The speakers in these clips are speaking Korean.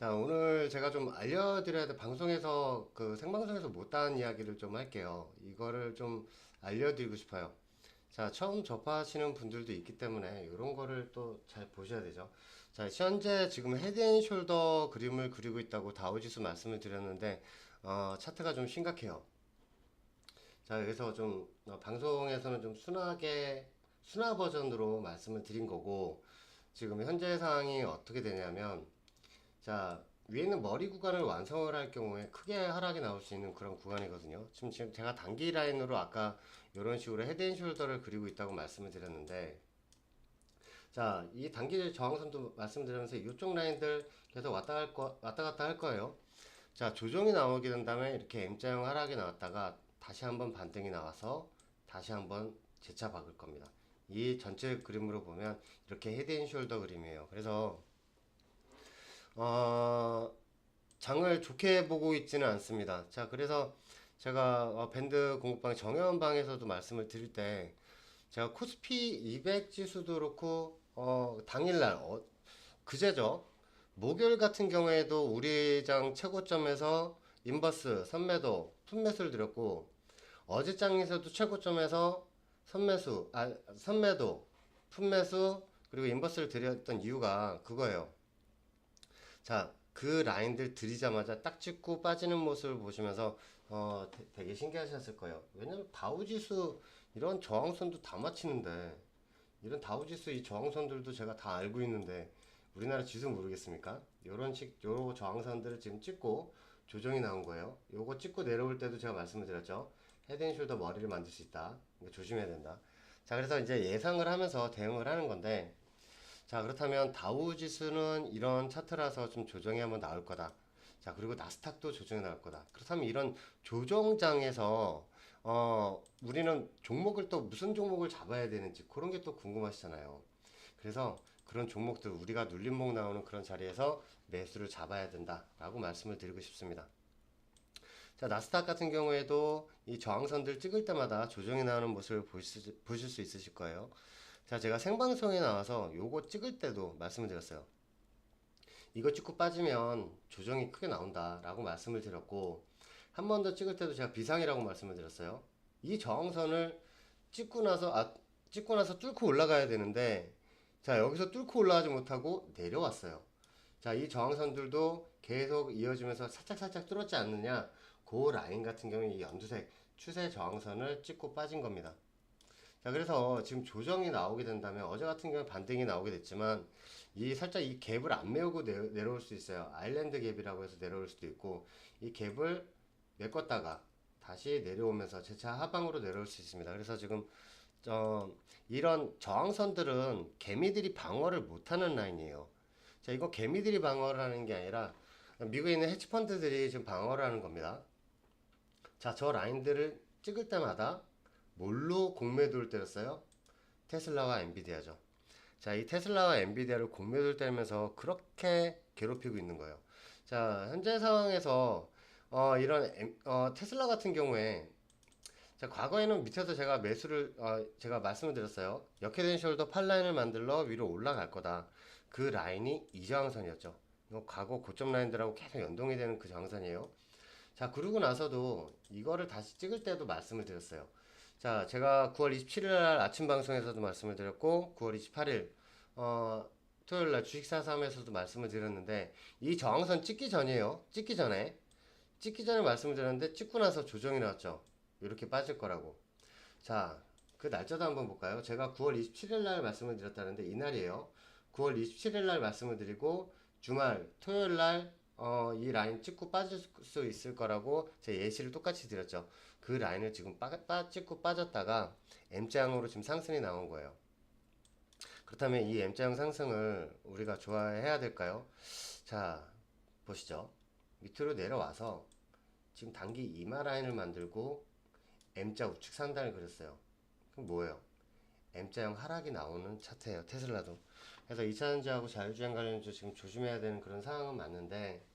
자, 오늘 제가 좀 알려드려야 될 방송에서 그 생방송에서 못한 이야기를 좀 할게요. 이거를 좀 알려드리고 싶어요. 자, 처음 접하시는 분들도 있기 때문에 이런 거를 또 잘 보셔야 되죠. 자, 현재 지금 헤드앤숄더 그림을 그리고 있다고 다우지수 말씀을 드렸는데, 어, 차트가 좀 심각해요. 자, 그래서 좀 어, 방송에서는 좀 순하게 순화 버전으로 말씀을 드린 거고 지금 현재 상황이 어떻게 되냐면 자 위에 있는 머리 구간을 완성을 할 경우에 크게 하락이 나올 수 있는 그런 구간이거든요. 지금 지금 제가 단기 라인으로 아까 이런 식으로 헤드앤숄더를 그리고 있다고 말씀을 드렸는데 자, 이 단기 저항선도 말씀드리면서 이쪽 라인들 계속 왔다 갈 거, 왔다 갔다 할 거예요. 자, 조정이 나오게 된 다음에 이렇게 M자형 하락이 나왔다가 다시 한번 반등이 나와서 다시 한번 재차 박을 겁니다. 이 전체 그림으로 보면 이렇게 헤드앤숄더 그림이에요. 그래서 어, 장을 좋게 보고 있지는 않습니다. 자, 그래서 제가 어, 밴드 공급방 정현방에서도 말씀을 드릴 때 제가 코스피 200 지수도 그렇고 어, 당일날 어, 그제죠. 목요일 같은 경우에도 우리 장 최고점에서 인버스 선매도 풋매수를 드렸고 어제 장에서도 최고점에서 선매수 아 선매도 풋매수 그리고 인버스를 드렸던 이유가 그거예요. 자, 그 라인들 들이자마자 딱 찍고 빠지는 모습을 보시면서 어, 되- 되게 신기하셨을 거예요. 왜냐면 다우지수 이런 저항선도 다 맞히는데 이런 다우지수 이 저항선들도 제가 다 알고 있는데 우리나라 지수 모르겠습니까? 요런 식 요런 저항선들을 지금 찍고 조정이 나온 거예요. 요거 찍고 내려올 때도 제가 말씀을 드렸죠. 헤드앤숄더 머리를 만들 수 있다. 조심해야 된다. 자, 그래서 이제 예상을 하면서 대응을 하는 건데 자, 그렇다면 다우 지수는 이런 차트라서 좀 조정이 한번 나올 거다. 자, 그리고 나스닥도 조정이 나올 거다. 그렇다면 이런 조정장에서 어, 우리는 종목을 또 무슨 종목을 잡아야 되는지 그런 게 또 궁금하시잖아요. 그래서 그런 종목들 우리가 눌림목 나오는 그런 자리에서 매수를 잡아야 된다라고 말씀을 드리고 싶습니다. 자, 나스닥 같은 경우에도 이 저항선들 찍을 때마다 조정이 나오는 모습을 보실, 보실 수 있으실 거예요. 자, 제가 생방송에 나와서 요거 찍을 때도 말씀을 드렸어요. 이거 찍고 빠지면 조정이 크게 나온다 라고 말씀을 드렸고, 한 번 더 찍을 때도 제가 비상이라고 말씀을 드렸어요. 이 저항선을 찍고 나서, 아, 찍고 나서 뚫고 올라가야 되는데, 자, 여기서 뚫고 올라가지 못하고 내려왔어요. 자, 이 저항선들도 계속 이어지면서 살짝살짝 뚫었지 않느냐, 그 라인 같은 경우에 이 연두색 추세 저항선을 찍고 빠진 겁니다. 자, 그래서 지금 조정이 나오게 된다면 어제 같은 경우에 반등이 나오게 됐지만 이 살짝 이 갭을 안 메우고 내, 내려올 수 있어요. 아일랜드 갭이라고 해서 내려올 수도 있고 이 갭을 메꿨다가 다시 내려오면서 재차 하방으로 내려올 수 있습니다. 그래서 지금 어, 이런 저항선들은 개미들이 방어를 못하는 라인이에요. 자, 이거 개미들이 방어를 하는 게 아니라 미국에 있는 헤지펀드들이 지금 방어를 하는 겁니다. 자, 저 라인들을 찍을 때마다 뭘로 공매도를 때렸어요? 테슬라와 엔비디아죠. 자, 이 테슬라와 엔비디아를 공매도를 때리면서 그렇게 괴롭히고 있는 거예요. 자, 현재 상황에서 어, 이런 엠- 어, 테슬라 같은 경우에 자, 과거에는 밑에서 제가 매수를 어, 제가 말씀을 드렸어요. 역회된 숄더 8라인을 만들러 위로 올라갈 거다. 그 라인이 이 저항선이었죠. 과거 고점 라인들하고 계속 연동이 되는 그 저항선이에요. 자, 그러고 나서도 이거를 다시 찍을 때도 말씀을 드렸어요. 자, 제가 9월 27일 날 아침 방송에서도 말씀을 드렸고, 9월 28일, 어, 토요일 날 주식사삼에서도 말씀을 드렸는데, 이 저항선 찍기 전이에요. 찍기 전에. 찍기 전에 말씀을 드렸는데, 찍고 나서 조정이 나왔죠. 이렇게 빠질 거라고. 자, 그 날짜도 한번 볼까요? 제가 9월 27일 날 말씀을 드렸다는데, 이날이에요. 9월 27일 날 말씀을 드리고, 주말, 토요일 날, 어, 이 라인 찍고 빠질 수 있을 거라고 제 예시를 똑같이 드렸죠. 그 라인을 지금 빠, 빠, 찍고 빠졌다가 M자형으로 지금 상승이 나온 거예요. 그렇다면 이 M자형 상승을 우리가 좋아해야 될까요? 자, 보시죠. 밑으로 내려와서 지금 단기 이마 라인을 만들고 M자 우측 상단을 그렸어요. 그럼 뭐예요? M자형 하락이 나오는 차트예요. 테슬라도. 그래서 2차전지하고 자율주행 관련주 지금 조심해야 되는 그런 상황은 맞는데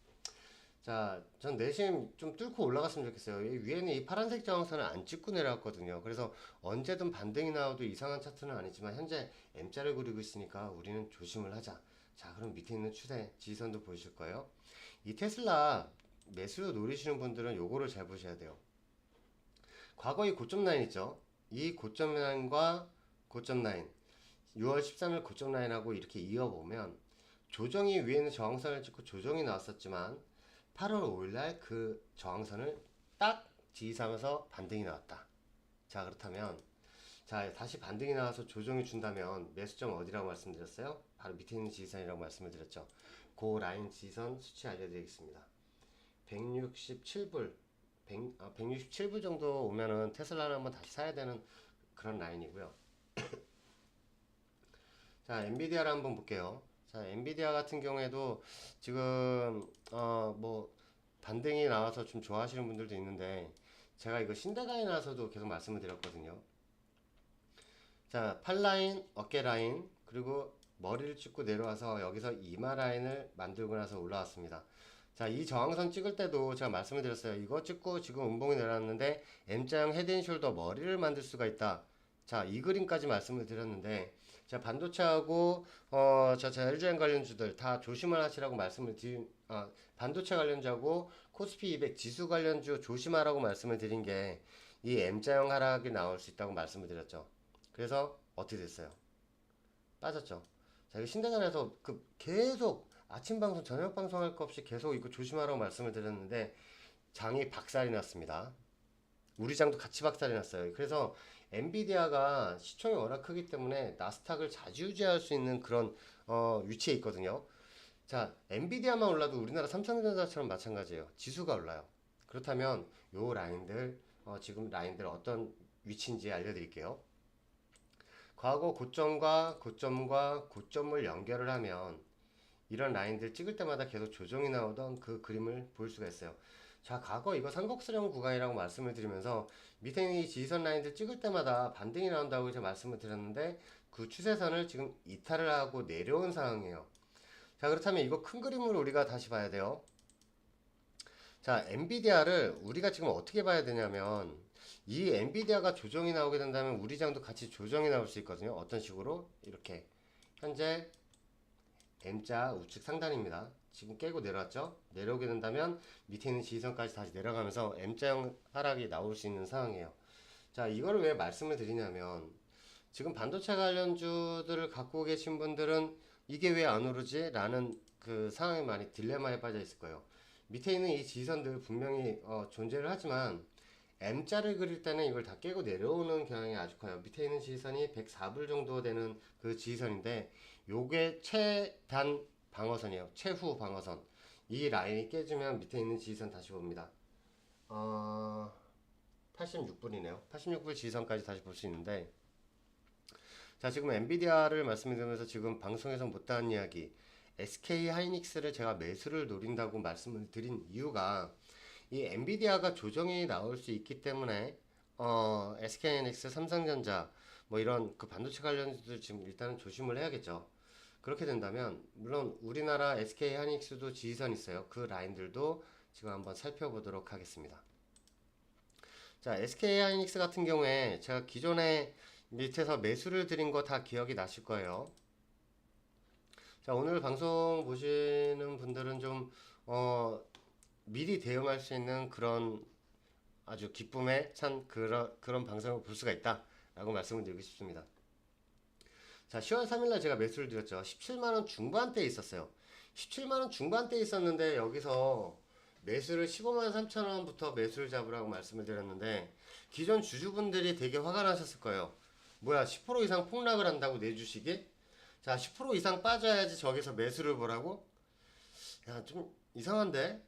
자, 전 내심 좀 뚫고 올라갔으면 좋겠어요. 이 위에는 이 파란색 저항선을 안 찍고 내려왔거든요. 그래서 언제든 반등이 나와도 이상한 차트는 아니지만 현재 M자를 그리고 있으니까 우리는 조심을 하자. 자, 그럼 밑에 있는 추세 지지선도 보이실 거예요. 이 테슬라 매수 노리시는 분들은 요거를 잘 보셔야 돼요. 과거 이 고점 라인 있죠? 이 고점 라인과 고점 라인 6월 13일 고점 라인하고 이렇게 이어보면 조정이 위에는 저항선을 찍고 조정이 나왔었지만 8월 5일날 그 저항선을 딱 지지하면서 반등이 나왔다. 자 그렇다면 자 다시 반등이 나와서 조정이 준다면 매수점 어디라고 말씀드렸어요? 바로 밑에 있는 지지선이라고 말씀을 드렸죠. 그 라인 지지선 수치 알려드리겠습니다. 167불 100, 아, 167불 정도 오면은 테슬라를 한번 다시 사야 되는 그런 라인이고요. 자, 엔비디아를 한번 볼게요. 자, 엔비디아 같은 경우에도 지금 어 뭐 반등이 나와서 좀 좋아하시는 분들도 있는데 제가 이거 신데가에 나와서도 계속 말씀을 드렸거든요. 자, 팔 라인, 어깨 라인, 그리고 머리를 찍고 내려와서 여기서 이마 라인을 만들고 나서 올라왔습니다. 자, 이 저항선 찍을 때도 제가 말씀을 드렸어요. 이거 찍고 지금 음봉이 내려왔는데 M자형 헤드 앤 숄더 머리를 만들 수가 있다. 자, 이 그림까지 말씀을 드렸는데 자, 반도체하고 어, 자, 자, LGN 관련주들 다 조심을 하시라고 말씀을 드린 아, 반도체 관련주하고 코스피 200 지수 관련주 조심하라고 말씀을 드린 게 이 M자형 하락이 나올 수 있다고 말씀을 드렸죠. 그래서 어떻게 됐어요? 빠졌죠. 자, 이거 신대간에서 그 계속 아침 방송, 저녁 방송 할 거 없이 계속 이거 조심하라고 말씀을 드렸는데 장이 박살이 났습니다. 우리 장도 같이 박살이 났어요. 그래서 엔비디아가 시총이 워낙 크기 때문에 나스닥을 자주유지할 수 있는 그런 어, 위치에 있거든요. 자, 엔비디아만 올라도 우리나라 삼성전자처럼 마찬가지예요. 지수가 올라요. 그렇다면 요 라인들 어, 지금 라인들 어떤 위치인지 알려드릴게요. 과거 고점과 고점과 고점을 연결을 하면 이런 라인들 찍을 때마다 계속 조정이 나오던 그 그림을 볼 수가 있어요. 자, 과거 이거 삼곡수령 구간이라고 말씀을 드리면서 밑에 이 지지선 라인들 찍을 때마다 반등이 나온다고 이제 말씀을 드렸는데 그 추세선을 지금 이탈을 하고 내려온 상황이에요. 자, 그렇다면 이거 큰 그림을 우리가 다시 봐야 돼요. 자, 엔비디아를 우리가 지금 어떻게 봐야 되냐면 이 엔비디아가 조정이 나오게 된다면 우리 장도 같이 조정이 나올 수 있거든요. 어떤 식으로? 이렇게. 현재 M자 우측 상단입니다. 지금 깨고 내려왔죠? 내려오게 된다면 밑에 있는 지지선까지 다시 내려가면서 M자형 하락이 나올 수 있는 상황이에요. 자, 이거를 왜 말씀을 드리냐면 지금 반도체 관련주들을 갖고 계신 분들은 이게 왜 안 오르지? 라는 그 상황에 많이 딜레마에 빠져 있을 거예요. 밑에 있는 이 지지선들 분명히 어, 존재를 하지만 M자를 그릴 때는 이걸 다 깨고 내려오는 경향이 아주 커요. 밑에 있는 지지선이 104불 정도 되는 그 지지선인데 요게 최단 방어선이에요. 최후 방어선. 이 라인이 깨지면 밑에 있는 지지선 다시 봅니다. 어, 86불이네요. 86불 지지선까지 다시 볼 수 있는데 자 지금 엔비디아를 말씀드리면서 지금 방송에서 못다한 이야기 SK 하이닉스를 제가 매수를 노린다고 말씀을 드린 이유가 이 엔비디아가 조정이 나올 수 있기 때문에 어, SK 하이닉스, 삼성전자 뭐 이런 그 반도체 관련주들 지금 일단은 조심을 해야겠죠. 그렇게 된다면 물론 우리나라 SK 하이닉스도 지지선 있어요. 그 라인들도 지금 한번 살펴보도록 하겠습니다. 자, SK 하이닉스 같은 경우에 제가 기존에 밑에서 매수를 드린 거 다 기억이 나실 거예요. 자, 오늘 방송 보시는 분들은 좀, 어, 미리 대응할 수 있는 그런 아주 기쁨에 찬 그런, 그런 방송을 볼 수가 있다. 라고 말씀을 드리고 싶습니다. 자, 10월 3일날 제가 매수를 드렸죠. 17만원 중반대에 있었어요. 17만원 중반대에 있었는데 여기서 매수를 15만 3천원부터 매수를 잡으라고 말씀을 드렸는데 기존 주주분들이 되게 화가 나셨을 거예요. 뭐야 10% 이상 폭락을 한다고 내 주식이? 자 10% 이상 빠져야지 저기서 매수를 보라고? 야 좀 이상한데?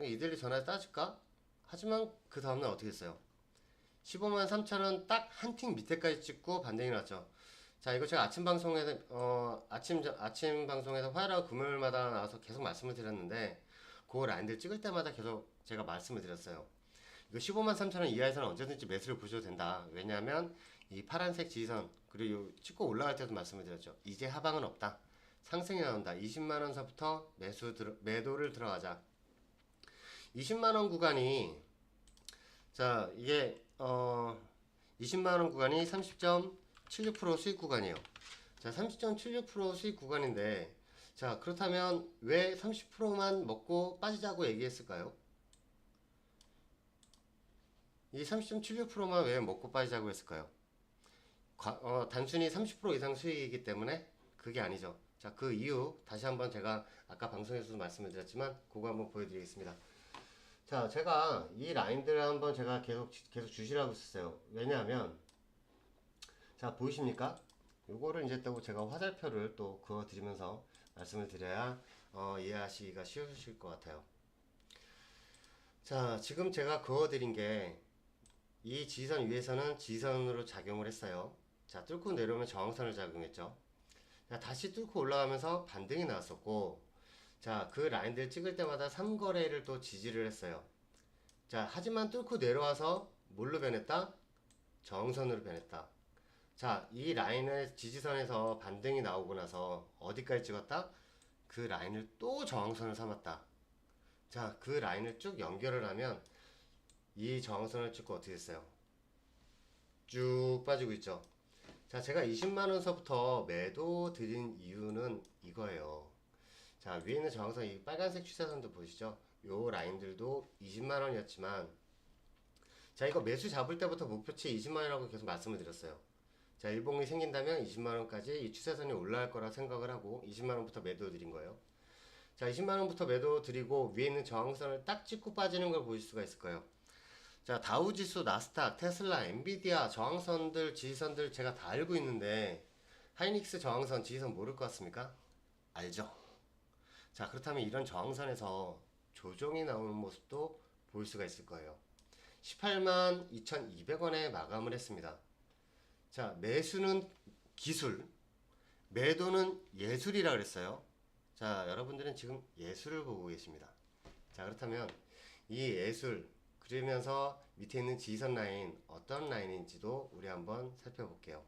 이들이 전화해 따질까? 하지만 그 다음날 어떻게 했어요? 15만 3천원 딱 한 팅 밑에까지 찍고 반등이 났죠. 자 이거 제가 아침 방송에서 어 아침 저- 아침 방송에서 화요일하고 금요일마다 나와서 계속 말씀을 드렸는데 그 라인들 찍을 때마다 계속 제가 말씀을 드렸어요. 이거 15만 3천 원 이하에서는 언제든지 매수를 보셔도 된다. 왜냐하면 이 파란색 지지선 그리고 찍고 올라갈 때도 말씀을 드렸죠. 이제 하방은 없다. 상승이 나온다. 20만 원서부터 매수 들어, 매도를 들어가자. 20만 원 구간이 자 이게 어 20만 원 구간이 30.76% 수익 구간이에요. 자 30.76% 수익 구간인데 자, 그렇다면 왜 30%만 먹고 빠지자고 얘기했을까요? 이 30.76%만 왜 먹고 빠지자고 했을까요? 과- 어, 단순히 30% 이상 수익이기 때문에 그게 아니죠. 자, 그 이유 다시 한번 제가 아까 방송에서도 말씀을 드렸지만 그거 한번 보여드리겠습니다. 자, 제가 이 라인들을 한번 제가 계속 계속 주시라고 했었어요. 왜냐하면 자 보이십니까? 요거를 이제 또 제가 화살표를 또 그어 드리면서 말씀을 드려야 어, 이해하시기가 쉬우실 것 같아요. 자, 지금 제가 그어 드린 게 이 지선 위에서는 지선으로 작용을 했어요. 자, 뚫고 내려오면 저항선을 작용했죠. 자, 다시 뚫고 올라가면서 반등이 나왔었고, 자, 그 라인들 찍을 때마다 3거래를 또 지지를 했어요. 자, 하지만 뚫고 내려와서 뭘로 변했다? 저항선으로 변했다. 자, 이 라인을 지지선에서 반등이 나오고 나서 어디까지 찍었다? 그 라인을 또 저항선을 삼았다. 자, 그 라인을 쭉 연결을 하면 이 저항선을 찍고 어떻게 됐어요? 쭉 빠지고 있죠. 자, 제가 20만원서부터 매도 드린 이유는 이거예요. 자, 위에 있는 저항선, 이 빨간색 추세선도 보시죠? 요 라인들도 20만원이었지만, 자, 이거 매수 잡을 때부터 목표치 20만원이라고 계속 말씀을 드렸어요. 자, 일봉이 생긴다면 20만원까지 이 추세선이 올라갈 거라 생각을 하고 20만원부터 매도 드린 거예요. 자, 20만원부터 매도 드리고 위에 있는 저항선을 딱 찍고 빠지는 걸 보실 수가 있을 거예요. 자, 다우지수, 나스닥, 테슬라, 엔비디아 저항선들, 지지선들 제가 다 알고 있는데 하이닉스 저항선, 지지선 모를 것 같습니까? 알죠? 자, 그렇다면 이런 저항선에서 조정이 나오는 모습도 볼 수가 있을 거예요. 18만 2,200원에 마감을 했습니다. 자, 매수는 기술, 매도는 예술이라 그랬어요. 자, 여러분들은 지금 예술을 보고 계십니다. 자, 그렇다면 이 예술 그러면서 밑에 있는 지선 라인 어떤 라인인지도 우리 한번 살펴볼게요.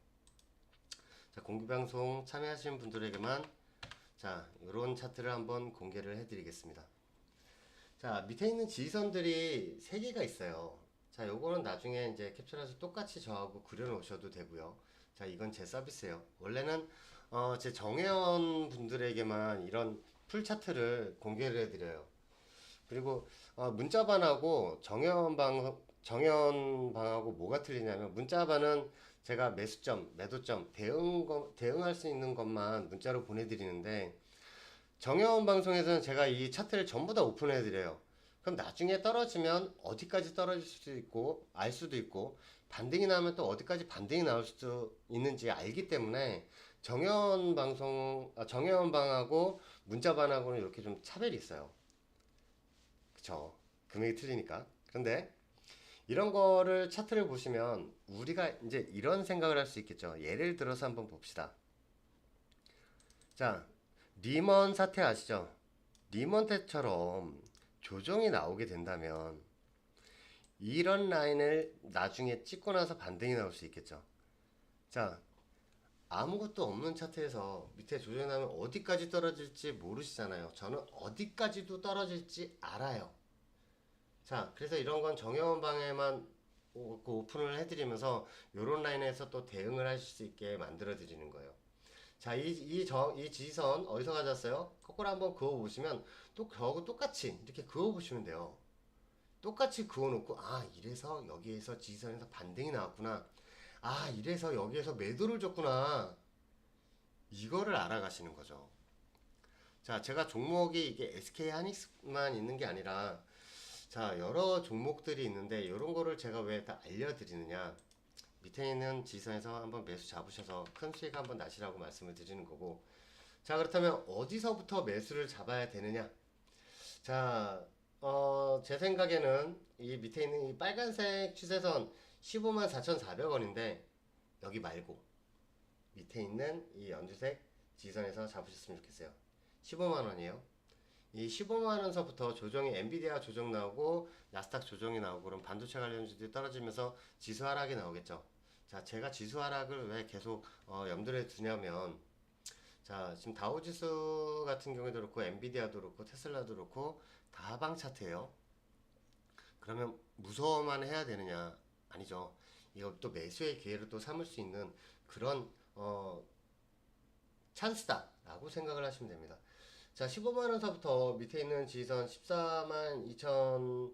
자, 공개 방송 참여하시는 분들에게만 자, 이런 차트를 한번 공개를 해 드리겠습니다. 자, 밑에 있는 지선들이 세 개가 있어요. 자, 요거는 나중에 이제 캡처해서 똑같이 저하고 그려 놓으셔도 되고요. 자, 이건 제 서비스예요. 원래는 어, 제 정회원 분들에게만 이런 풀 차트를 공개를 해드려요. 그리고 어, 문자반하고 정회원방 정회원방하고 뭐가 틀리냐면 문자반은 제가 매수점, 매도점 대응 거, 대응할 수 있는 것만 문자로 보내드리는데 정회원 방송에서는 제가 이 차트를 전부 다 오픈해 드려요. 그럼 나중에 떨어지면 어디까지 떨어질 수도 있고 알 수도 있고 반등이 나면 또 어디까지 반등이 나올 수도 있는지 알기 때문에 정회원 방송 아, 정회원 방하고 문자반하고는 이렇게 좀 차별이 있어요. 그쵸? 금액이 틀리니까. 그런데 이런 거를 차트를 보시면 우리가 이제 이런 생각을 할 수 있겠죠. 예를 들어서 한번 봅시다. 자, 리먼 사태 아시죠? 리먼 때처럼 조정이 나오게 된다면 이런 라인을 나중에 찍고 나서 반등이 나올 수 있겠죠. 자, 아무것도 없는 차트에서 밑에 조정이 나면 어디까지 떨어질지 모르시잖아요. 저는 어디까지도 떨어질지 알아요. 자, 그래서 이런 건 정혜원 방에만 오- 그 오픈을 해드리면서 이런 라인에서 또 대응을 하실 수 있게 만들어 드리는 거예요. 자, 이, 이, 저, 이 지선 어디서 가져왔어요? 거꾸로 한번 그어보시면 또 저하고 똑같이 이렇게 그어보시면 돼요. 똑같이 그어놓고, 아, 이래서 여기에서 지선에서 반등이 나왔구나. 아, 이래서 여기에서 매도를 줬구나. 이거를 알아가시는 거죠. 자, 제가 종목이 이게 SK 하닉스만 있는 게 아니라, 자, 여러 종목들이 있는데, 이런 거를 제가 왜 다 알려드리느냐. 밑에 있는 지선에서 한번 매수 잡으셔서 큰 수익 한번 나시라고 말씀을 드리는 거고. 자, 그렇다면 어디서부터 매수를 잡아야 되느냐? 자, 어, 제 생각에는 이 밑에 있는 이 빨간색 추세선 15만 4,400원인데, 여기 말고, 밑에 있는 이 연두색 지선에서 잡으셨으면 좋겠어요. 15만 원이에요. 이 15만 원서부터 조정이 엔비디아 조정 나오고 나스닥 조정이 나오고 그럼 반도체 관련주들이 떨어지면서 지수 하락이 나오겠죠. 자, 제가 지수 하락을 왜 계속 어, 염두에 두냐면 자, 지금 다우지수 같은 경우에도 그렇고 엔비디아도 그렇고 테슬라도 그렇고 다 하방 차트예요. 그러면 무서워만 해야 되느냐? 아니죠. 또 매수의 기회를 또 삼을 수 있는 그런 어, 찬스다라고 생각을 하시면 됩니다. 자, 15만 원서부터 밑에 있는 지지선 14만 2천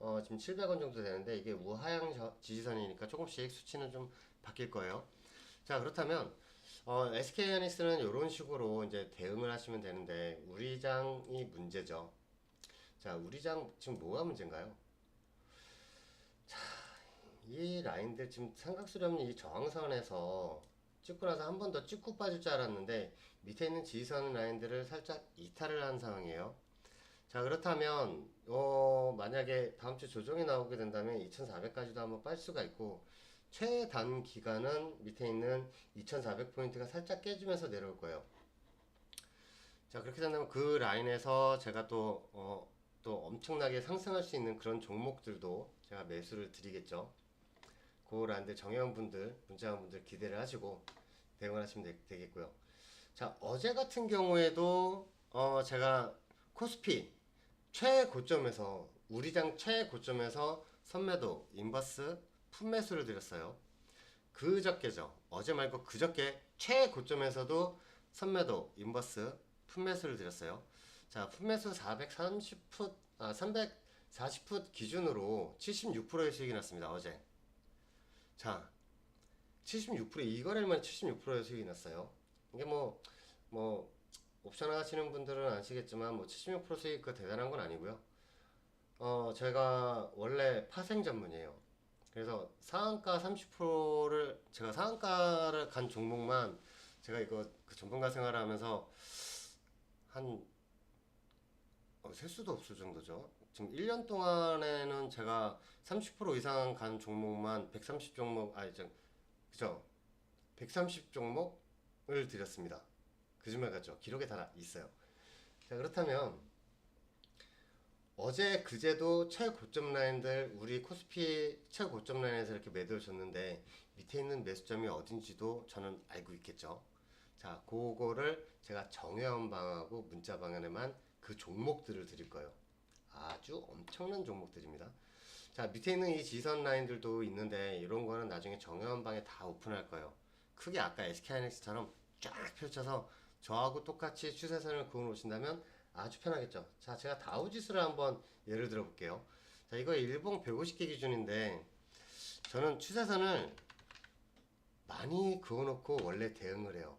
어, 지금 700원 정도 되는데 이게 우하향 저- 지지선이니까 조금씩 수치는 좀 바뀔 거예요. 자, 그렇다면 어, SK하이닉스는 이런 식으로 이제 대응을 하시면 되는데 우리장이 문제죠. 자, 우리장 지금 뭐가 문제인가요? 이 라인들 지금 삼각수렴 없는 이 저항선에서 찍고 나서 한 번 더 찍고 빠질 줄 알았는데 밑에 있는 지지선 라인들을 살짝 이탈을 한 상황이에요. 자 그렇다면 어 만약에 다음 주 조정이 나오게 된다면 2,400까지도 한번 빠질 수가 있고 최단 기간은 밑에 있는 2,400 포인트가 살짝 깨지면서 내려올 거예요. 자 그렇게 된다면 그 라인에서 제가 또 어, 또 엄청나게 상승할 수 있는 그런 종목들도 제가 매수를 드리겠죠. 그 라인들 정회원분들, 문자원분들 기대를 하시고 대응을 하시면 되, 되겠고요. 자 어제 같은 경우에도 어 제가 코스피 최고점에서 우리장 최고점에서 선매도 인버스 품매수를 드렸어요. 그저께죠. 어제 말고 그저께 최고점에서도 선매도 인버스 품매수를 드렸어요. 자, 품매수 430풋 아 340풋 기준으로 76%의 수익이 났습니다. 어제. 자, 76% 이거래만 76%의 수익이 났어요. 이게 뭐 뭐 옵션 하시는 분들은 아시겠지만 뭐 76% 수익 그 대단한 건 아니고요. 어, 제가 원래 파생 전문이에요. 그래서 상한가 30%를 제가 상한가를 간 종목만 제가 이거 그 전문가 생활을 하면서 한 어, 셀 수도 없을 정도죠. 지금 1년 동안에는 제가 30% 이상 간 종목만 130 종목 아니 저 그죠? 130 종목 을 드렸습니다. 거짓말 같죠? 기록에 다 있어요. 자 그렇다면 어제 그제도 최고점 라인들 우리 코스피 최고점 라인에서 이렇게 매도를 줬는데 밑에 있는 매수점이 어딘지도 저는 알고 있겠죠. 자 그거를 제가 정회원 방하고 문자 방안에만 그 종목들을 드릴 거예요. 아주 엄청난 종목들입니다. 자 밑에 있는 이 지선 라인들도 있는데 이런 거는 나중에 정회원 방에 다 오픈할 거예요. 크게 아까 SK하이닉스처럼 쫙 펼쳐서 저하고 똑같이 추세선을 그어 놓으신다면 아주 편하겠죠. 자, 제가 다우지수를 한번 예를 들어 볼게요. 자, 이거 일봉 150개 기준인데 저는 추세선을 많이 그어 놓고 원래 대응을 해요.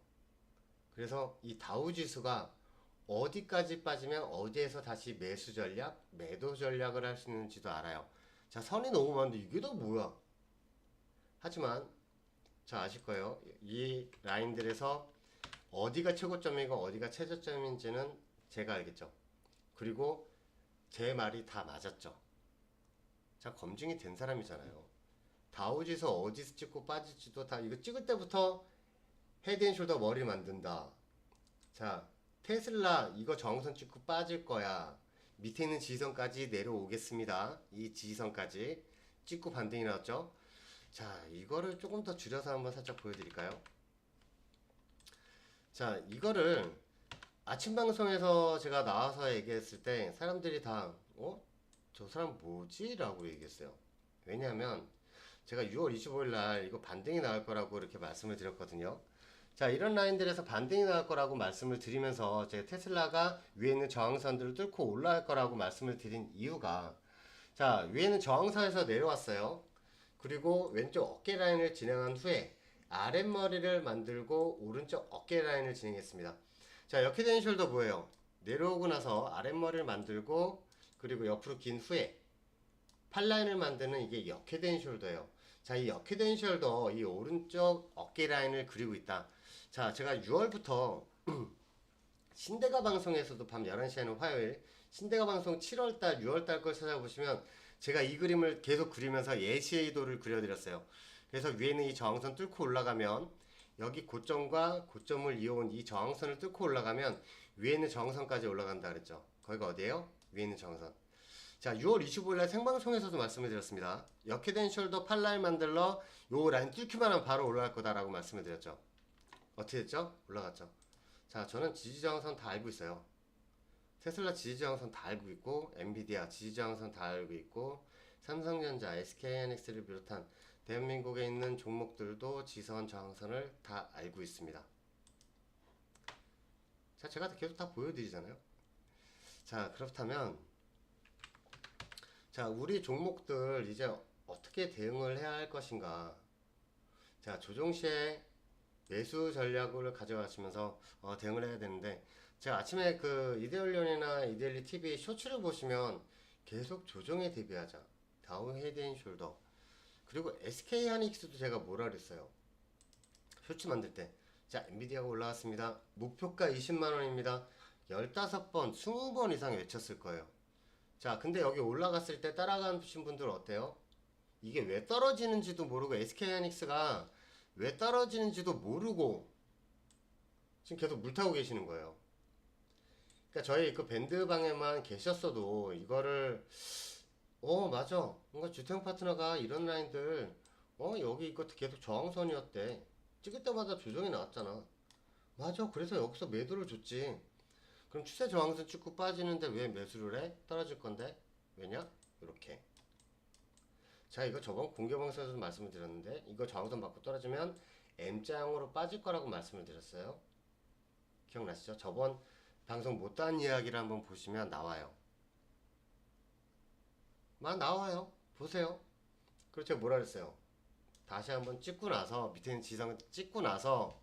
그래서 이 다우지수가 어디까지 빠지면 어디에서 다시 매수 전략, 매도 전략을 할 수 있는지도 알아요. 자, 선이 너무 많은데 이게 다 뭐야? 하지만 자 아실 거예요. 이 라인들에서 어디가 최고점이고 어디가 최저점인지는 제가 알겠죠. 그리고 제 말이 다 맞았죠. 자 검증이 된 사람이잖아요. 다우지서 어디서 찍고 빠질지도 다 이거 찍을 때부터 헤드앤숄더 머리 만든다. 자 테슬라 이거 저항선 찍고 빠질 거야. 밑에 있는 지지선까지 내려오겠습니다. 이 지지선까지 찍고 반등이 나왔죠. 자, 이거를 조금 더 줄여서 한번 살짝 보여드릴까요? 자, 이거를 아침 방송에서 제가 나와서 얘기했을 때 사람들이 다, 어? 저 사람 뭐지? 라고 얘기했어요. 왜냐하면 제가 6월 25일 날 이거 반등이 나올 거라고 이렇게 말씀을 드렸거든요. 자, 이런 라인들에서 반등이 나올 거라고 말씀을 드리면서 제가 테슬라가 위에 있는 저항선들을 뚫고 올라갈 거라고 말씀을 드린 이유가 자, 위에 있는 저항선에서 내려왔어요. 그리고 왼쪽 어깨 라인을 진행한 후에 아랫머리를 만들고 오른쪽 어깨 라인을 진행했습니다. 자, 이렇게 된 숄더 뭐예요? 내려오고 나서 아랫머리를 만들고 그리고 옆으로 긴 후에 팔라인을 만드는 이게 역회된 숄더예요. 자, 이 역회된 숄더 이 오른쪽 어깨 라인을 그리고 있다. 자, 제가 6월부터 신대가 방송에서도 밤 11시에는 화요일 신대가 방송 7월달, 6월달 걸 찾아보시면 제가 이 그림을 계속 그리면서 예시의 도를 그려드렸어요. 그래서 위에 있는 이 저항선 뚫고 올라가면 여기 고점과 고점을 이어온 이 저항선을 뚫고 올라가면 위에 있는 저항선까지 올라간다 그랬죠. 거기가 어디예요? 위에 있는 저항선. 자, 6월 25일 날 생방송에서도 말씀을 드렸습니다. 역회된 숄더 팔라인 만들러 요 라인 뚫기만 하면 바로 올라갈 거다라고 말씀을 드렸죠. 어떻게 됐죠? 올라갔죠. 자, 저는 지지저항선 다 알고 있어요. 테슬라 지지저 항선 다 알고 있고, 엔비디아 지지저 항선 다 알고 있고, 삼성전자, SK하이닉스를 비롯한 대한민국에 있는 종목들도 지선 저항선을 다 알고 있습니다. 자, 제가 다 계속 다 보여드리잖아요. 자, 그렇다면 자, 우리 종목들 이제 어떻게 대응을 해야 할 것인가? 자, 조정 시에 매수 전략을 가져가시면서 어, 대응을 해야 되는데 제가 아침에 그 이데올리온이나 이데일리 TV 쇼츠를 보시면 계속 조정에 대비하자. 다우 헤드 앤 숄더. 그리고 SK 하이닉스도 제가 뭐라 그랬어요. 쇼츠 만들 때. 자, 엔비디아가 올라왔습니다. 목표가 20만 원입니다. 15번, 20번 이상 외쳤을 거예요. 자, 근데 여기 올라갔을 때 따라가신 분들 어때요? 이게 왜 떨어지는지도 모르고 SK 하이닉스가 왜 떨어지는지도 모르고 지금 계속 물 타고 계시는 거예요. 그러니까 저희 그 밴드 방에만 계셨어도 이거를 어 맞아. 뭔가 주택 파트너가 이런 라인들 어 여기 이거 계속 저항선이었대. 찍을 때마다 조정이 나왔잖아. 맞아. 그래서 여기서 매도를 줬지. 그럼 추세 저항선 찍고 빠지는데 왜 매수를 해? 떨어질 건데? 왜냐? 이렇게. 자 이거 저번 공개 방송에서도 말씀을 드렸는데 이거 저항선 받고 떨어지면 M자형으로 빠질 거라고 말씀을 드렸어요. 기억나시죠? 저번 방송 못한 이야기를 한번 보시면 나와요. 막 나와요. 보세요. 그렇죠. 뭐라 그랬어요? 다시 한번 찍고 나서 밑에 있는 지상을 찍고 나서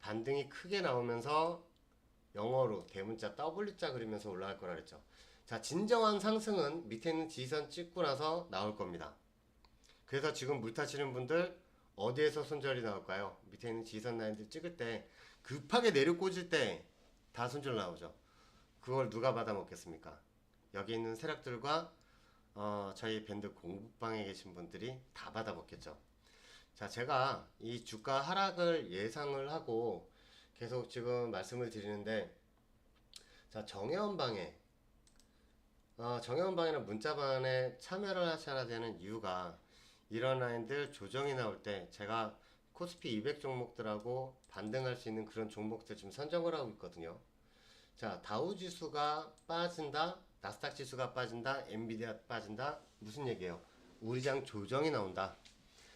반등이 크게 나오면서 영어로 대문자 W자 그리면서 올라갈 거라 그랬죠. 자, 진정한 상승은 밑에 있는 지선 찍고 나서 나올 겁니다. 그래서 지금 물 타시는 분들 어디에서 손절이 나올까요? 밑에 있는 지선 라인들 찍을 때 급하게 내려 꽂을 때 다 손절 나오죠. 그걸 누가 받아 먹겠습니까? 여기 있는 세력들과 어, 저희 밴드 공부방에 계신 분들이 다 받아 먹겠죠. 자, 제가 이 주가 하락을 예상을 하고 계속 지금 말씀을 드리는데 자, 정혜원방에 어, 정혜원방이나 문자반에 참여를 하셔야 되는 이유가 이런 라인들 조정이 나올 때 제가 코스피 200 종목들하고 반등할 수 있는 그런 종목들 지금 선정을 하고 있거든요. 자, 다우 지수가 빠진다, 나스닥 지수가 빠진다, 엔비디아 빠진다. 무슨 얘기예요? 우리장 조정이 나온다.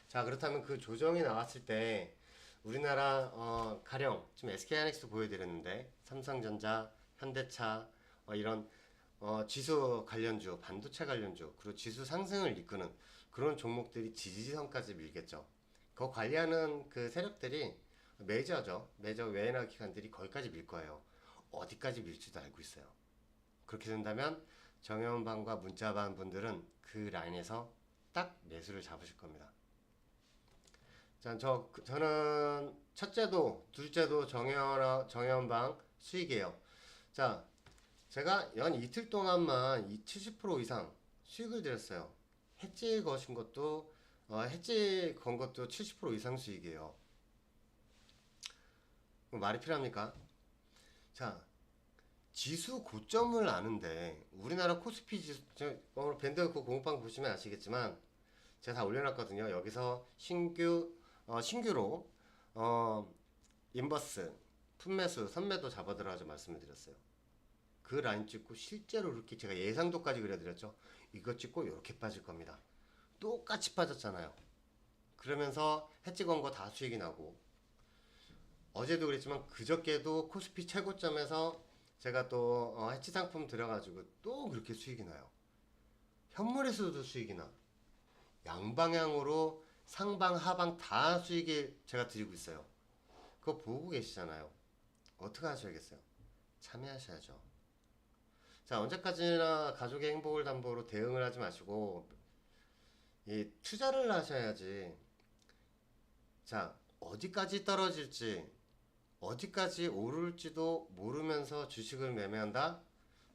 자, 그렇다면 그 조정이 나왔을 때 우리나라 어, 가령 지금 SK 하이닉스 보여드렸는데 삼성전자, 현대차 어, 이런 어, 지수 관련주, 반도체 관련주, 그리고 지수 상승을 이끄는 그런 종목들이 지지선까지 밀겠죠. 그 관리하는 그 세력들이 메이저죠. 메이저 외인화 기관들이 거기까지 밀 거예요. 어디까지 밀지도 알고 있어요. 그렇게 된다면 정현반과 문자반 분들은 그 라인에서 딱 매수를 잡으실 겁니다. 자, 저 그- 저는 첫째도 둘째도 정현 정현방 수익이에요. 자, 제가 연 이틀 동안만 이70% 이상 수익을 드렸어요. 해지 거신 것도 어, 해지 건 것도 70% 이상 수익이에요. 그럼 말이 필요합니까? 자, 지수 고점을 아는데 우리나라 코스피 지수 저 오늘 밴드 그 공부방 보시면 아시겠지만 제가 다 올려놨거든요. 여기서 신규 어, 신규로 어, 인버스 품매수 선매도 잡아들어가지고 말씀을 드렸어요. 그 라인 찍고 실제로 이렇게 제가 예상도까지 그려드렸죠. 이거 찍고 이렇게 빠질 겁니다. 똑같이 빠졌잖아요. 그러면서 해지 건거 다 수익이 나고 어제도 그랬지만 그저께도 코스피 최고점에서 제가 또 어, 해치 상품 들여가지고 또 그렇게 수익이 나요. 현물에서도 수익이 나. 양방향으로 상방 하방 다 수익이 제가 드리고 있어요. 그거 보고 계시잖아요. 어떻게 하셔야겠어요? 참여하셔야죠. 자 언제까지나 가족의 행복을 담보로 대응을 하지 마시고 이 투자를 하셔야지. 자 어디까지 떨어질지 어디까지 오를지도 모르면서 주식을 매매한다?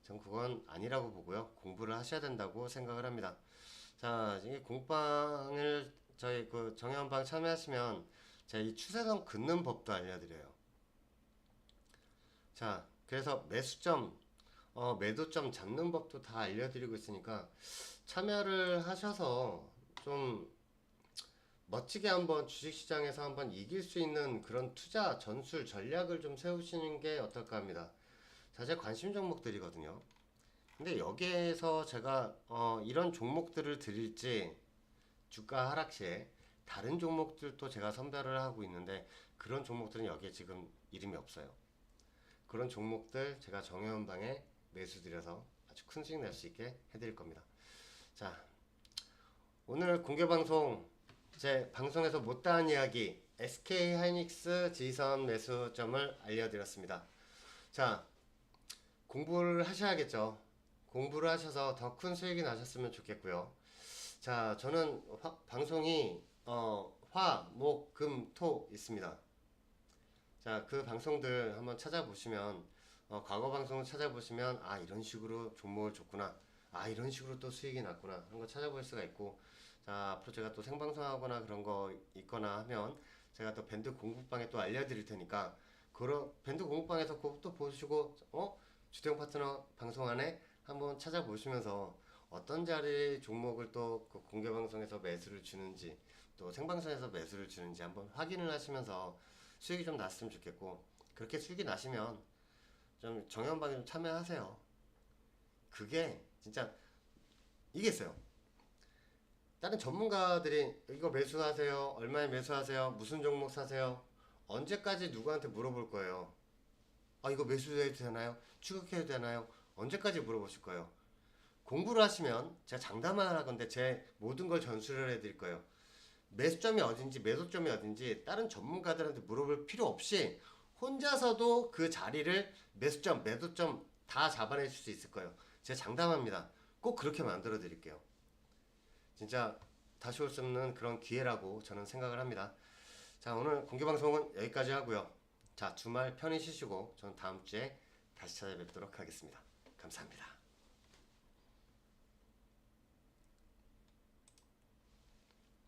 전 그건 아니라고 보고요. 공부를 하셔야 된다고 생각을 합니다. 자, 이 공방을 저희 그 정현방 참여하시면 제가 이 추세선 긋는 법도 알려드려요. 자, 그래서 매수점, 어, 매도점 잡는 법도 다 알려드리고 있으니까 참여를 하셔서 좀 멋지게 한번 주식시장에서 한번 이길 수 있는 그런 투자 전술 전략을 좀 세우시는 게 어떨까 합니다. 자, 제 관심 종목들이거든요. 근데 여기에서 제가 어, 이런 종목들을 드릴지 주가 하락 시에 다른 종목들도 제가 선별을 하고 있는데 그런 종목들은 여기에 지금 이름이 없어요. 그런 종목들 제가 정해원방에 매수드려서 아주 큰 수익 낼 수 있게 해드릴 겁니다. 자, 오늘 공개 방송 제 방송에서 못다한 이야기 SK 하이닉스 지선 매수점을 알려드렸습니다. 자, 공부를 하셔야겠죠. 공부를 하셔서 더 큰 수익이 나셨으면 좋겠고요. 자, 저는 화- 방송이 어, 화, 목, 금, 토 있습니다. 자, 그 방송들 한번 찾아보시면 어, 과거 방송을 찾아보시면 아 이런 식으로 종목을 줬구나. 아 이런 식으로 또 수익이 났구나 하는 거 찾아볼 수가 있고 자 앞으로 제가 또 생방송하거나 그런 거 있거나 하면 제가 또 밴드 공부방에 또 알려드릴 테니까 그런 밴드 공부방에서 그것도 보시고 어 주택 파트너 방송 안에 한번 찾아보시면서 어떤 자리 종목을 또 그 공개 방송에서 매수를 주는지 또 생방송에서 매수를 주는지 한번 확인을 하시면서 수익이 좀 났으면 좋겠고 그렇게 수익이 나시면 좀 정연방에 좀 참여하세요. 그게 진짜 이게 있어요. 다른 전문가들이 이거 매수하세요. 얼마에 매수하세요. 무슨 종목 사세요. 언제까지 누구한테 물어볼 거예요. 아 이거 매수해도 되나요? 추격해도 되나요? 언제까지 물어보실 거예요. 공부를 하시면 제가 장담만 하건데 제 모든 걸 전수를 해드릴 거예요. 매수점이 어딘지 매도점이 어딘지 다른 전문가들한테 물어볼 필요 없이 혼자서도 그 자리를 매수점 매도점 다 잡아내실 수 있을 거예요. 제가 장담합니다. 꼭 그렇게 만들어 드릴게요. 진짜 다시 올 수 없는 그런 기회라고 저는 생각을 합니다. 자 오늘 공개 방송은 여기까지 하고요. 자 주말 편히 쉬시고 저는 다음 주에 다시 찾아뵙도록 하겠습니다. 감사합니다.